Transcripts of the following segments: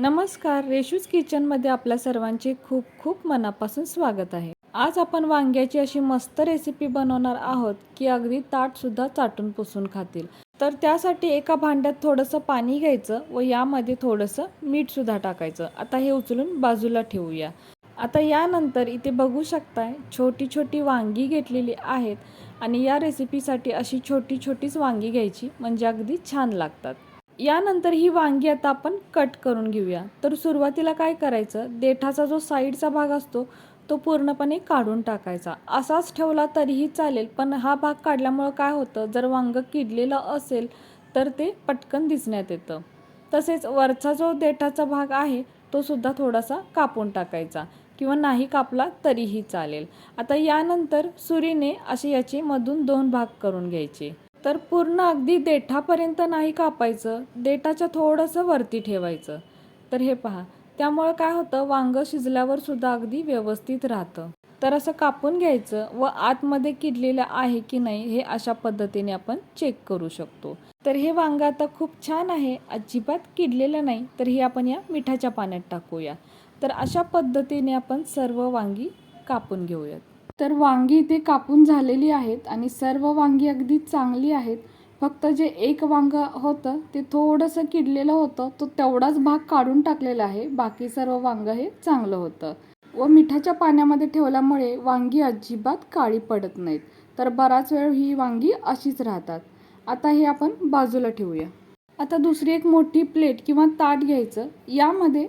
नमस्कार रेशूज किचनमध्ये आपल्या सर्वांचे खूप खूप मनापासून स्वागत आहे. आज आपण वांग्याची अशी मस्त रेसिपी बनवणार आहोत की अगदी ताटसुद्धा चाटून पुसून खातील. तर त्यासाठी एका भांड्यात थोडंसं पाणी घ्यायचं व यामध्ये थोडंसं मीठसुद्धा टाकायचं. आता हे उचलून बाजूला ठेवूया. आता यानंतर इथे बघू शकताय छोटी छोटी वांगी घेतलेली आहेत आणि या रेसिपीसाठी अशी छोटी छोटीच वांगी घ्यायची म्हणजे अगदी छान लागतात. यानंतर ही वांगी आता आपण कट करून घेऊया. तर सुरुवातीला काय करायचं? देठाचा जो साईडचा भाग असतो तो पूर्णपणे काढून टाकायचा. असाच ठेवला तरीही चालेल पण हा भाग काढल्यामुळं काय होतं? जर वांगं किडलेलं असेल तर ते पटकन दिसण्यात येतं. तसेच वरचा जो देठाचा भाग आहे तो सुद्धा थोडासा कापून टाकायचा किंवा नाही कापला तरीही चालेल. आता यानंतर सुरीने असे याचे मधून दोन भाग करून घ्यायचे. तर पूर्ण अगदी देठापर्यंत नाही कापायचं देठाच्या थोडंसं वरती ठेवायचं. तर हे पहा त्यामुळं काय होतं वांगं शिजल्यावर सुद्धा अगदी व्यवस्थित राहतं. तर असं कापून घ्यायचं व आतमध्ये किडलेलं आहे की नाही हे अशा पद्धतीने आपण चेक करू शकतो. तर हे वांगं आता खूप छान आहे अजिबात किडलेलं नाही तर हे आपण या मिठाच्या पाण्यात टाकूया. तर अशा पद्धतीने आपण सर्व वांगी कापून घेऊयात. तर वांगी इथे कापून झालेली आहेत आणि सर्व वांगी अगदी चांगली आहेत. फक्त जे एक वांग होतं ते थोडंसं किडलेलं होतं तो तेवढाच भाग काढून टाकलेला आहे. बाकी सर्व वांग हे चांगलं होतं. व मिठाच्या पाण्यामध्ये ठेवल्यामुळे वांगी अजिबात काळी पडत नाहीत. तर बराच वेळ ही वांगी अशीच राहतात. आता हे आपण बाजूला ठेवूया. आता दुसरी एक मोठी प्लेट किंवा ताट घ्यायचं. यामध्ये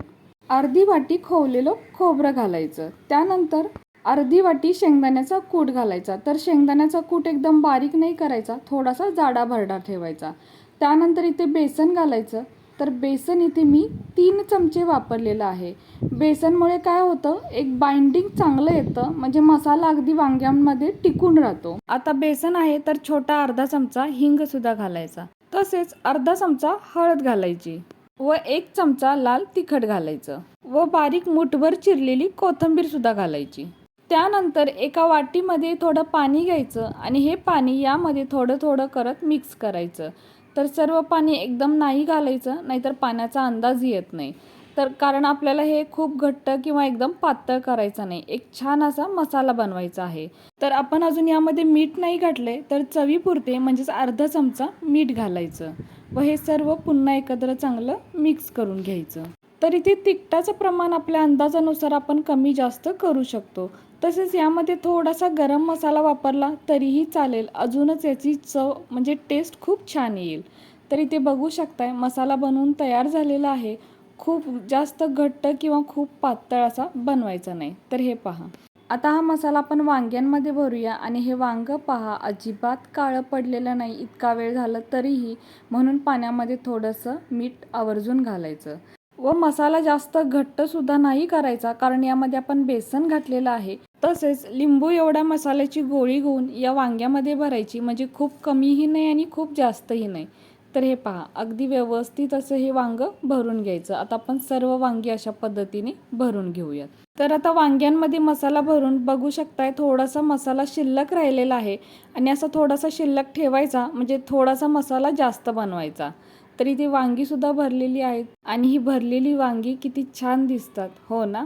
अर्धी वाटी खोवलेलं खोबरं घालायचं. त्यानंतर अर्धी वाटी शेंगदाण्याचा कूट घालायचा. तर शेंगदाण्याचा कूट एकदम बारीक नाही करायचा थोडासा जाडा भरडा ठेवायचा. त्यानंतर इथे बेसन घालायचं. तर बेसन इथे मी तीन चमचे वापरलेलं आहे. बेसनमुळे काय होतं एक बाइंडिंग चांगलं येतं म्हणजे मसाला अगदी वांग्यांमध्ये टिकून राहतो. आता बेसन आहे तर छोटा अर्धा चमचा हिंग सुद्धा घालायचा. तसेच अर्धा चमचा हळद घालायची. व एक चमचा लाल तिखट घालायचं. व बारीक मुठभर चिरलेली कोथिंबीर सुद्धा घालायची. त्यानंतर एका वाटीमध्ये थोडं पाणी घ्यायचं आणि हे पाणी यामध्ये थोडं थोडं करत मिक्स करायचं. तर सर्व पाणी एकदम नाही घालायचं नाहीतर पाण्याचा अंदाज येत नाही. तर कारण आपल्याला हे खूप घट्ट किंवा एकदम पातळ करायचं नाही. एक छान असा मसाला बनवायचा आहे. तर आपण अजून यामध्ये मीठ नाही घातले तर चवीपुरते म्हणजेच अर्धा चमचा मीठ घालायचं व हे सर्व पुन्हा एकत्र चांगलं मिक्स करून घ्यायचं. तर इथे तिखटाचं प्रमाण आपल्या अंदाजानुसार आपण कमी जास्त करू शकतो. तसेच यामध्ये थोडासा गरम मसाला वापरला तरीही चालेल. अजूनच याची चव म्हणजे टेस्ट खूप छान येईल. तर इथे बघू शकताय मसाला बनवून तयार झालेला आहे. खूप जास्त घट्ट किंवा खूप पातळ असा बनवायचा नाही. तर हे पहा. आता हा मसाला आपण वांग्यांमध्ये भरूया आणि हे वांग पहा. अजिबात काळं पडलेलं नाही. इतका वेळ झालं तरीही म्हणून पाण्यामध्ये थोडंसं मीठ आवर्जून घालायचं. व मसाला जास्त घट्टसुद्धा नाही करायचा कारण यामध्ये आपण बेसन घातलेलं आहे. तसेच लिंबू एवढ्या मसाल्याची गोळी घेऊन या वांग्यामध्ये भरायची म्हणजे खूप कमीही नाही आणि खूप जास्तही नाही. तर हे पहा अगदी व्यवस्थित असं हे वांग भरून घ्यायचं. आता आपण सर्व वांगी अशा पद्धतीने भरून घेऊयात. तर आता वांग्यांमध्ये मसाला भरून बघू शकताय थोडासा मसाला शिल्लक राहिलेला आहे. आणि असा थोडासा शिल्लक ठेवायचा म्हणजे थोडासा मसाला जास्त बनवायचा. तरी ती वांगीसुद्धा भरलेली आहेत. आणि ही भरलेली वांगी किती छान दिसतात. हो ना?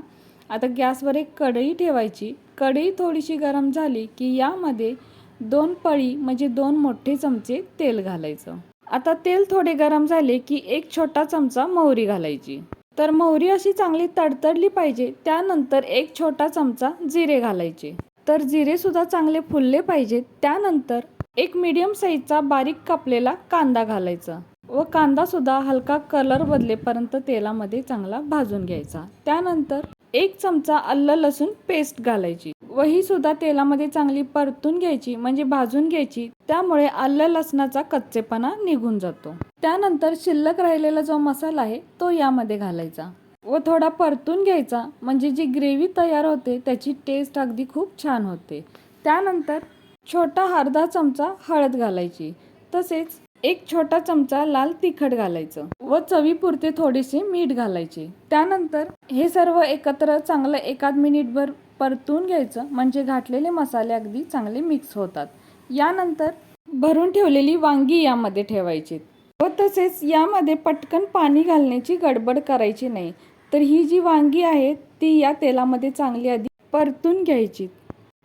आता गॅसवर एक कढई ठेवायची. कढई थोडीशी गरम झाली की यामध्ये दोन पळी म्हणजे दोन मोठे चमचे तेल घालायचं. आता तेल थोडे गरम झाले की एक छोटा चमचा मोहरी घालायची. तर मोहरी अशी चांगली तडतडली पाहिजे त्यानंतर एक छोटा चमचा जिरे घालायचे. तर जिरे सुद्धा चांगले फुलले पाहिजेत त्यानंतर एक मीडियम साईजचा बारीक कापलेला कांदा घालायचा. व कांदा सुद्धा हलका कलर बदलेपर्यंत तेलामध्ये चांगला भाजून घ्यायचा. त्यानंतर एक चमचा अल्ल लसूण पेस्ट घालायची. व ही सुद्धा तेलामध्ये चांगली परतून घ्यायची म्हणजे भाजून घ्यायची. त्यामुळे आलं लसणाचा कच्चेपणा निघून जातो. त्यानंतर शिल्लक राहिलेला जो मसाला आहे तो यामध्ये घालायचा. व थोडा परतून घ्यायचा म्हणजे जी ग्रेव्ही तयार होते त्याची टेस्ट अगदी खूप छान होते. त्यानंतर छोटा अर्धा चमचा हळद घालायची. तसेच एक छोटा चमचा लाल तिखट घालायचं व चवीपुरते थोडेसे मीठ घालायचे. त्यानंतर हे सर्व एकत्र चांगलं एकाद मिनिटभर परतून घ्यायचं म्हणजे घातलेले मसाले अगदी चांगले मिक्स होतात. यानंतर भरून ठेवलेली वांगी यामध्ये ठेवायची व तसेच यामध्ये पटकन पाणी घालण्याची गडबड करायची नाही. तर ही जी वांगी आहे ती या तेलामध्ये चांगली आधी परतून घ्यायची.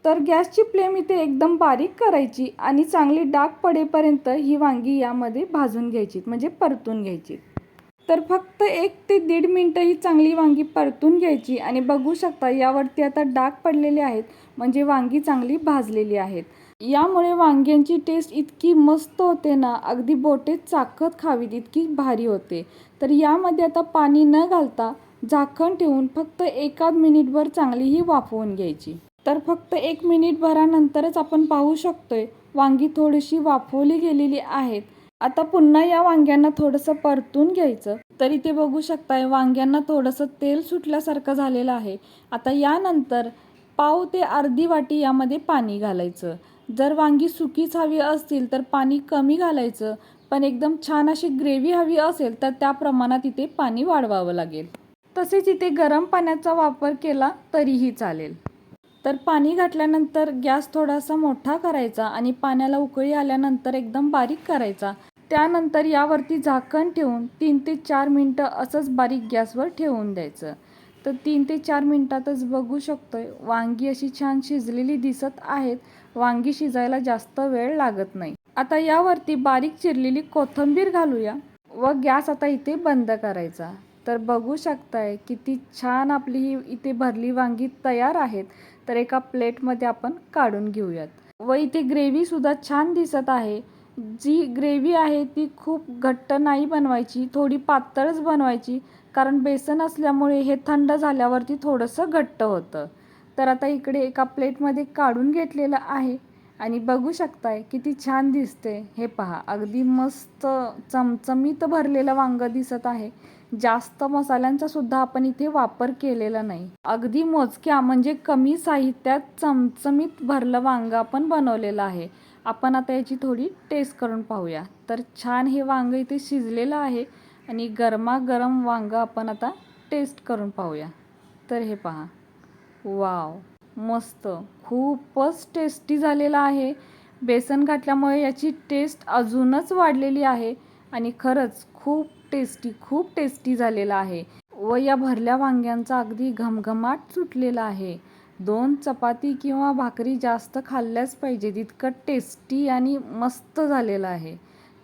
तर गॅसची फ्लेम इथे एकदम बारीक करायची आणि चांगली डाग पडेपर्यंत ही वांगी यामध्ये भाजून घ्यायची म्हणजे परतून घ्यायची. तर फक्त एक ते दीड मिनटं ही चांगली वांगी परतून घ्यायची आणि बघू शकता यावरती आता डाग पडलेले आहेत म्हणजे वांगी चांगली भाजलेली आहेत. यामुळे वांग्यांची टेस्ट इतकी मस्त होते ना अगदी बोटे चाकत खावीत इतकी भारी होते. तर यामध्ये आता पाणी न घालता झाकण ठेवून फक्त एकाच मिनिटभर चांगली ही वाफवून घ्यायची. तर फक्त एक मिनिट भरानंतरच आपण पाहू शकतोय वांगी थोडीशी वाफवली गेलेली आहेत. आता पुन्हा या वांग्यांना थोडंसं परतून घ्यायचं. तर इथे बघू शकताय वांग्यांना थोडंसं तेल सुटल्यासारखं झालेलं आहे. आता यानंतर पाव ते अर्धी वाटी यामध्ये पाणी घालायचं. जर वांगी सुकीच हवी असतील तर पाणी कमी घालायचं पण एकदम छान अशी ग्रेव्ही हवी असेल तर त्या प्रमाणात इथे पाणी वाढवावं लागेल. तसेच इथे गरम पाण्याचा वापर केला तरीही चालेल. तर पाणी घातल्यानंतर गॅस थोडासा मोठा करायचा आणि पाण्याला उकळी आल्यानंतर एकदम बारीक करायचा. त्यानंतर यावरती झाकण ठेवून तीन ते चार मिनटं असंच बारीक गॅसवर ठेवून द्यायचं. तर तीन ते चार मिनटातच बघू शकतोय वांगी अशी छान शिजलेली दिसत आहेत. वांगी शिजायला जास्त वेळ लागत नाही. आता यावरती बारीक चिरलेली कोथिंबीर घालूया व गॅस आता इथे बंद करायचा. तर बघू शकताय किती छान आपली ही इथे भरली वांगी तयार आहेत. तर एका प्लेटमध्ये आपण काढून घेऊयात. व इथे ग्रेव्हीसुद्धा छान दिसत आहे. जी ग्रेव्ही आहे ती खूप घट्ट नाही बनवायची थोडी पातळच बनवायची कारण बेसन असल्यामुळे हे थंड झाल्यावरती थोडंसं घट्ट होतं. तर आता इकडे एका प्लेटमध्ये काढून घेतलेलं आहे आणि बघू शकताय किती छान दिसते. हे पहा अगदी मस्त चमचमीत भरलेलं वांगं दिसत आहे. जास्त मसाल्यांचा सुद्धा आपण इथे वापर केलेला नाही. अगदी मोजक्या म्हणजे कमी साहित्यात चमचमीत भरलं वांगं आपण बनवलेलं आहे. आपण आता याची थोडी टेस्ट करून पाहूया. तर छान हे वांगं इथे शिजलेलं आहे आणि गरमागरम वांगं आपण आता टेस्ट करून पाहूया. तर हे पहा. वाव! मस्त! खूपच टेस्टी झालेला आहे. बेसन घातल्यामुळे याची टेस्ट अजूनच वाढलेली आहे आणि खरंच खूप टेस्टी खूप टेस्टी झालेला आहे व या भरल्या वांग्यांचा अगदी घमघमाट सुटलेला आहे. दोन चपाती किंवा भाकरी जास्त खाल्ल्याच पाहिजे तितकं टेस्टी आणि मस्त झालेलं आहे.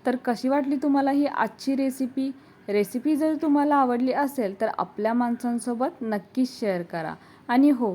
तर कशी वाटली तुम्हाला ही आजची रेसिपी रेसिपी जर तुम्हाला आवडली असेल तर आपल्या माणसांसोबत नक्कीच शेअर करा. आणि हो